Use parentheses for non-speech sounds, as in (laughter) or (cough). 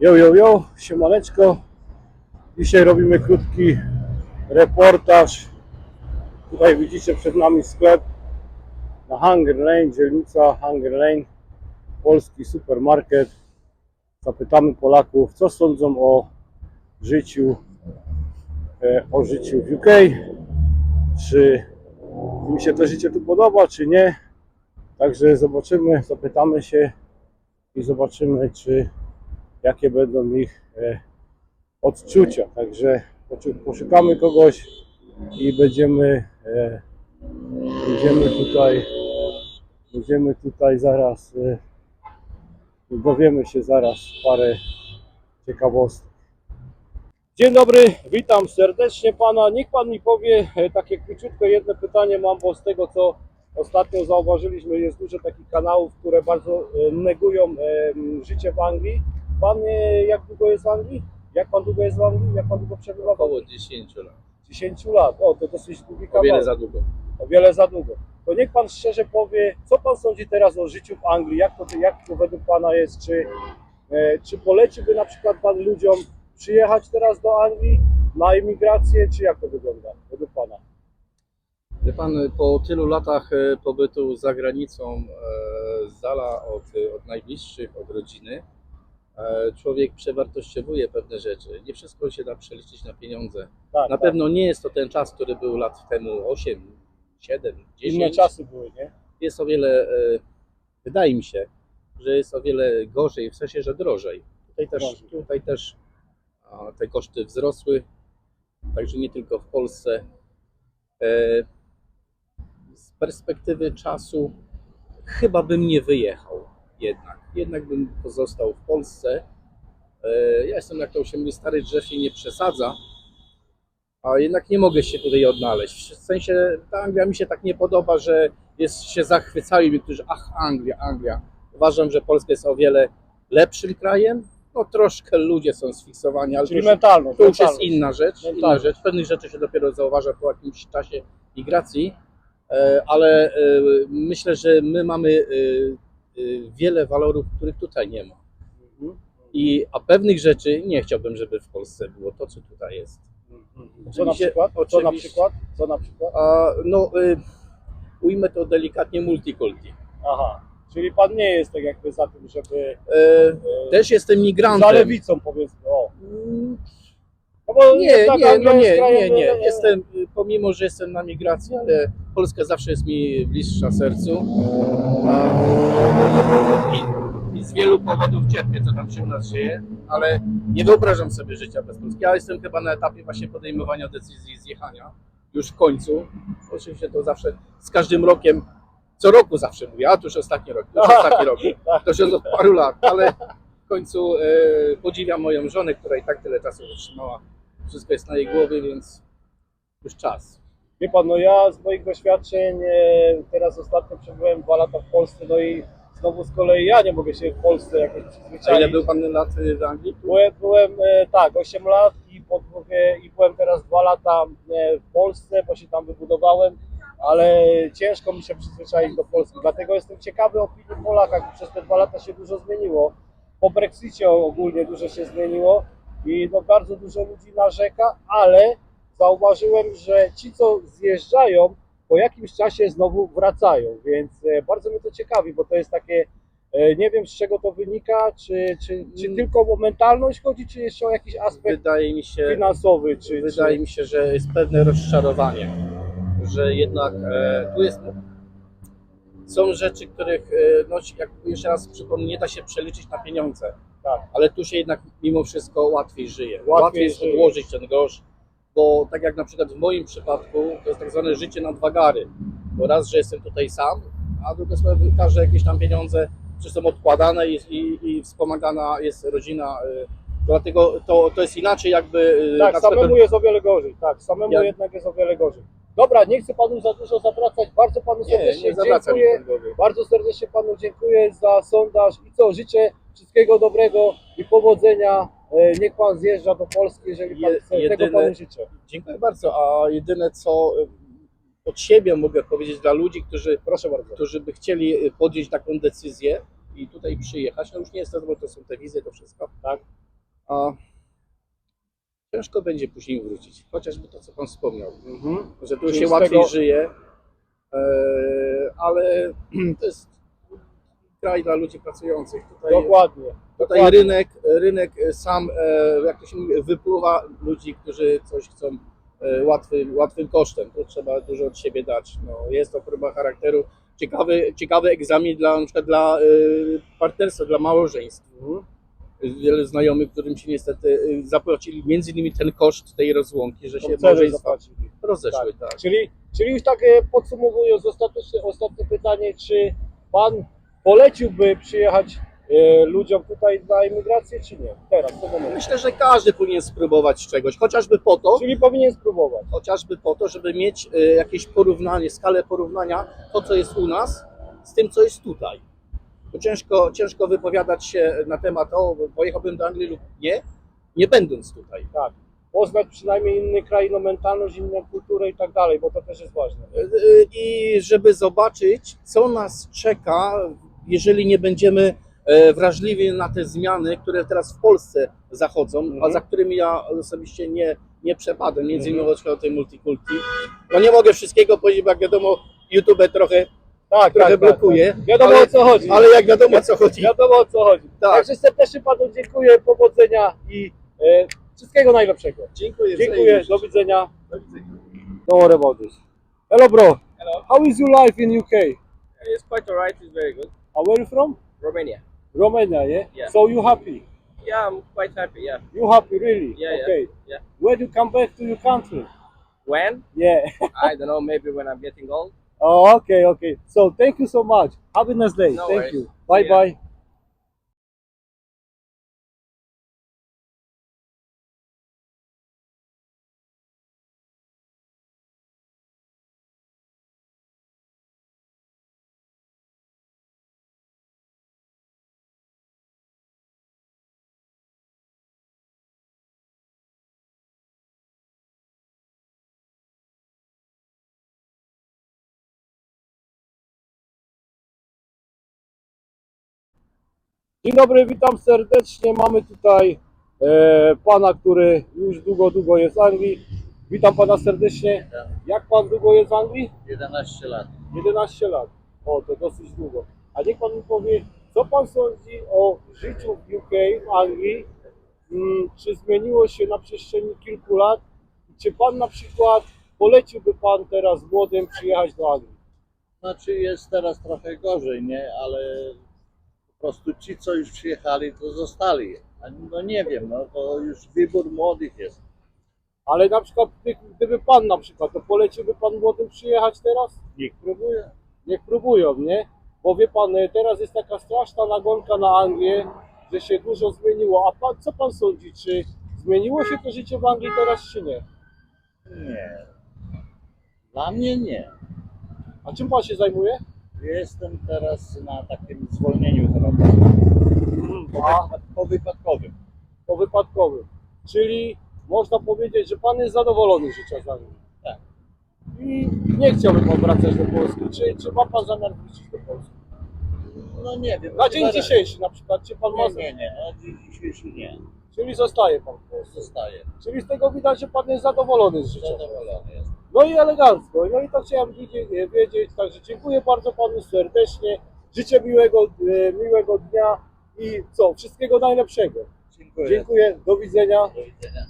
Jo, jo, jo, siemaneczko. Dzisiaj robimy krótki reportaż. Tutaj widzicie przed nami sklep na Hunger Lane, dzielnica Hunger Lane, polski supermarket. Zapytamy Polaków, co sądzą o życiu, e, o życiu w UK. Czy im się to życie tu podoba, czy nie. Także zobaczymy, zapytamy się i zobaczymy, czy jakie będą ich e, odczucia. Także poszukamy kogoś i będziemy, e, będziemy tutaj, będziemy tutaj zaraz, e, dowiemy się zaraz parę ciekawostek. Dzień dobry, witam serdecznie pana. Niech pan mi powie takie króciutko jedno pytanie mam, bo z tego co ostatnio zauważyliśmy, jest dużo takich kanałów, które bardzo negują życie w Anglii. Pan e, jak długo jest w Anglii? Jak pan długo jest w Anglii? Jak pan długo przebywa? w Około Anglii? 10 lat. 10 lat. O, to dosyć długi O wiele za długo. o wiele za długo. To niech pan szczerze powie, co pan sądzi teraz o życiu w Anglii? Jak to, jak to według pana jest? Czy, e, czy poleciłby na przykład pan ludziom przyjechać teraz do Anglii na emigrację, czy jak to wygląda według pana? Wie pan, po tylu latach e, pobytu za granicą, e, z dala od, od najbliższych, od rodziny, e, człowiek przewartościowuje pewne rzeczy. Nie wszystko się da przeliczyć na pieniądze. Tak, Na tak. pewno nie jest to ten czas, który był lat temu 8, 7, 10. Inne czasy były, nie? Jest o wiele, e, wydaje mi się, że jest o wiele gorzej, w sensie, że drożej. Tutaj też, Drożej. tutaj też te koszty wzrosły, także nie tylko w Polsce. E, Z perspektywy czasu chyba bym nie wyjechał jednak. Jednak bym pozostał w Polsce. E, Ja jestem, jak to się mówi, stary drzew się nie przesadza, a jednak nie mogę się tutaj odnaleźć. W sensie ta Anglia mi się tak nie podoba, że jest, się zachwycają niektórzy, ach Anglia, Anglia. Uważam, że Polska jest o wiele lepszym krajem. No troszkę ludzie są sfiksowani, ale to Czyli już, mentalność. to już jest inna rzecz. Inna rzecz. Pewnych rzeczy się dopiero zauważa po jakimś czasie migracji, e, ale e, myślę, że my mamy wiele walorów, których tutaj nie ma. I, a pewnych rzeczy nie chciałbym, żeby w Polsce było to, co tutaj jest. Co na przykład? Co na przykład? Co na przykład? A, no, y, ujmę to delikatnie multikulti. Aha. Czyli pan nie jest tak jakby za tym, żeby E, e, też jestem za migrantem. lewicą powiedzmy. O. Mm, No bo Nie, nie, no nie, nie, nie. e, Jestem, y, pomimo, że jestem na migracji, ale Polska zawsze jest mi bliższa sercu. I, I z wielu powodów cierpię, co tam się u nas dzieje, ale nie wyobrażam sobie życia bez Polski. Ja jestem chyba na etapie właśnie podejmowania decyzji zjechania, już w końcu. Oczywiście to zawsze z każdym rokiem, co roku zawsze mówię, a to już ostatni rok, to już ostatni rok. (laughs) To już od paru lat, ale w końcu e, podziwiam moją żonę, która i tak tyle czasu wytrzymała. Wszystko jest na jej głowie, więc już czas. Wie pan, no ja z moich doświadczeń e, teraz ostatnio przebyłem dwa lata w Polsce, no i znowu z kolei ja nie mogę się w Polsce jakoś A przyzwyczaić. ile był pan lat y, w Anglii? Byłem, byłem e, tak, 8 lat i, po, i byłem teraz dwa lata e, w Polsce, bo się tam wybudowałem, ale ciężko mi się przyzwyczaić do Polski. Dlatego jestem ciekawy opinii Polaka, przez te dwa lata się dużo zmieniło. Po Brexicie ogólnie dużo się zmieniło i no bardzo dużo ludzi narzeka, ale zauważyłem, że ci, co zjeżdżają, po jakimś czasie znowu wracają, więc e, bardzo mnie to ciekawi, bo to jest takie E, Nie wiem z czego to wynika, czy, czy, czy Mm. tylko o mentalność chodzi, czy jeszcze o jakiś aspekt Wydaje mi się, finansowy, czy, wydaje czy... mi się, że jest pewne rozczarowanie, że jednak e, tu jest. Są rzeczy, których, e, no, jak jeszcze raz przypomnę, nie da się przeliczyć na pieniądze, Tak. ale tu się jednak mimo wszystko łatwiej żyje. Łatwiej Łatwiej, jest żyje. odłożyć ten grosz, bo tak jak na przykład w moim przypadku, to jest tak zwane życie na dwa gary. Bo raz, że jestem tutaj sam, a druga sprawa, każde jakieś tam pieniądze czy są odkładane i, i, i wspomagana jest rodzina. y, Dlatego to, to jest inaczej jakby... y, Tak, na przykład- samemu jest o wiele gorzej, tak, samemu Ja- jednak jest o wiele gorzej. Dobra, nie chcę panu za dużo zawracać, bardzo panu Nie, serdecznie nie mi dziękuję, bardzo serdecznie panu dziękuję za sondaż i co, życzę wszystkiego dobrego i powodzenia, niech pan zjeżdża do Polski, jeżeli pan Je- chce, tego jedyne- panu życzę. Dziękuję bardzo, a jedyne co od siebie mogę powiedzieć dla ludzi, którzy, Proszę bardzo. którzy by chcieli y, podjąć taką decyzję i tutaj przyjechać, no już nie jest to, bo to są te wizy, to wszystko, Tak. a ciężko będzie później wrócić. Chociażby to, co Pan wspomniał, Mhm. że tu Czyli się łatwiej tego- żyje, e, ale (clears throat) to jest kraj dla ludzi pracujących. Tutaj, Dokładnie. tutaj dokładnie. rynek, rynek sam, e, jak to się mówi, wypływa ludzi, którzy coś chcą e, łatwym, łatwym kosztem. Tu trzeba dużo od siebie dać. No, jest to próba charakteru. Ciekawy, ciekawy egzamin dla, na przykład dla e, partnerstwa, dla małżeństw. Mhm. Wiele znajomych, którym się niestety e, zapłacili między innymi ten koszt tej rozłąki, że się małżeństwa rozeszły. Tak. Czyli, czyli już tak e, podsumowując, ostateczne, ostatnie pytanie, czy Pan poleciłby przyjechać e, ludziom tutaj na imigrację, czy nie? Teraz, w tym momencie. Myślę, że każdy powinien spróbować czegoś, chociażby po to, Czyli powinien spróbować. chociażby po to, żeby mieć e, jakieś porównanie, skalę porównania, to co jest u nas z tym, co jest tutaj. Bo ciężko, ciężko wypowiadać się na temat, o, pojechałbym do Anglii lub nie, nie będąc tutaj. Tak. Poznać przynajmniej inny kraj, inną mentalność, inną kulturę i tak dalej, bo to też jest ważne. E, I żeby zobaczyć, co nas czeka, jeżeli nie będziemy e, wrażliwi na te zmiany, które teraz w Polsce zachodzą, a Mhm. za którymi ja osobiście nie, nie przepadam, między innymi Mhm. o tej multikulti. No nie mogę wszystkiego powiedzieć, bo jak wiadomo, YouTube trochę, Tak, trochę blokuje, Wiadomo ale, o co chodzi. ale jak wiadomo o co chodzi. Wiadomo o co chodzi. Tak. Także serdecznie Panu dziękuję, powodzenia i e, wszystkiego najlepszego. Dziękuję. Dziękuję, do widzenia. Don't worry about this. Hello bro, Hello. how is your life in UK? It's quite alright. It's very good. Uh, where are you from? Romania. Romania, yeah? Yeah. So you happy? Yeah, I'm quite happy. Yeah. You happy really? Yeah, yeah, okay. yeah. When you come back to your country? When? Yeah. (laughs) I don't know. Maybe when I'm getting old. oh, okay, okay. So thank you so much. Have a nice day. No thank worries. you. Bye ya. bye. Dzień dobry, witam serdecznie. Mamy tutaj e, pana, który już długo, długo jest w Anglii. Witam pana serdecznie. Jak pan długo jest w Anglii? 11 lat. 11 lat. O, to dosyć długo. A niech pan mi powie, co pan sądzi o życiu w UK, w Anglii? Mm, Czy zmieniło się na przestrzeni kilku lat? Czy pan na przykład poleciłby pan teraz młodym przyjechać do Anglii? Znaczy jest teraz trochę gorzej, nie? Ale po prostu ci, co już przyjechali, to zostali. No nie wiem, no to już wybór młodych jest. Ale na przykład, gdy- gdyby pan na przykład, to poleciłby pan młodym przyjechać teraz? Niech próbuje. Niech próbują, nie? Bo wie pan, y, teraz jest taka straszna nagonka na Anglię, że się dużo zmieniło. A pan, co pan sądzi, czy zmieniło się to życie w Anglii teraz, czy nie? Nie. Dla mnie nie. A czym pan się zajmuje? Jestem teraz na takim zwolnieniu chorobowym. Po, wypadkowym. po wypadkowym. Czyli można powiedzieć, że pan jest zadowolony z życia z Anglii. Tak. I nie chciałby pan wracać do Polski. Czy, czy ma pan zamiar wrócić do Polski? No nie wiem. Na dzień zaraz- dzisiejszy na przykład, czy pan ma Nie, nie, nie. Na dzień dzisiejszy nie. Czyli zostaje pan w Polsce. Zostaję. Czyli z tego widać, że pan jest zadowolony z życia. Zadowolony jestem. No i elegancko. No i to chciałem wiedzieć, wiedzieć. Także dziękuję bardzo panu serdecznie. Życzę miłego, e, miłego dnia i co? Wszystkiego najlepszego. Dziękuję. Dziękuję. Do widzenia. Do widzenia.